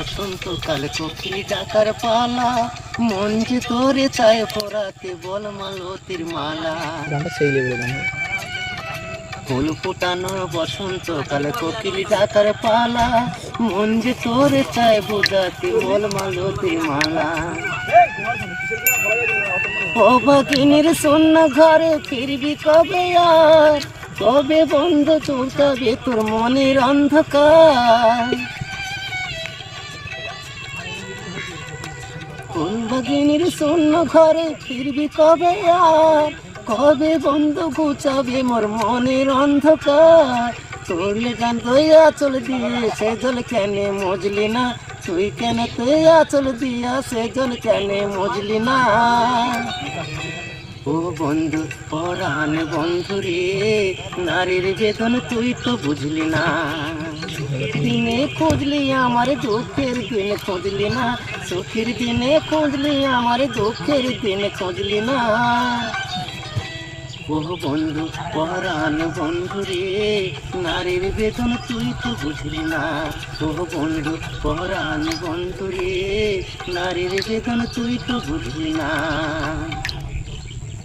বসন্তকাল কোকিল ডাকার পালা মন যে তোরে চায় পরাতে বল মালতির মালা। গানটা সেই লেভেলের গান। ফুল ফুটানো বসন্তকাল কোকিল ডাকার পালা মন যে তোরে চায় বুঝাতে বল মালতির মালা। ও শূন্য ঘরে ফিরবি কবে আর? কবে বন্ধ চলতাবে তোর মনের অন্ধকার? কোন ভগিনীর শূন্য ঘরে ফিরবি কবে আর? কবে বন্ধ ঘুচাবে মোর মনের অন্ধকার? তোরলে গান তুই আচল দিয়ে সে জল কেনে মজলি না? তুই কেন তুই আচল দিয়া সে জল কেনে মজলি না? ও বন্ধু, পরাণ বন্ধু রে, নারীর বেদন তুই তো বুঝলি না। দিনে খুঁজলি আমার দুঃখের দিন খুঁজলি না, সুখের দিনে খুঁজলি আমার দুঃখের দিন খুঁজলি না। ও বন্ধু, পরাণ বন্ধু রে, নারীর বেদন তুই তো বুঝলি না। ও বন্ধু, পরাণ বন্ধু রে, নারীর বেদন তুই তো বুঝলি না।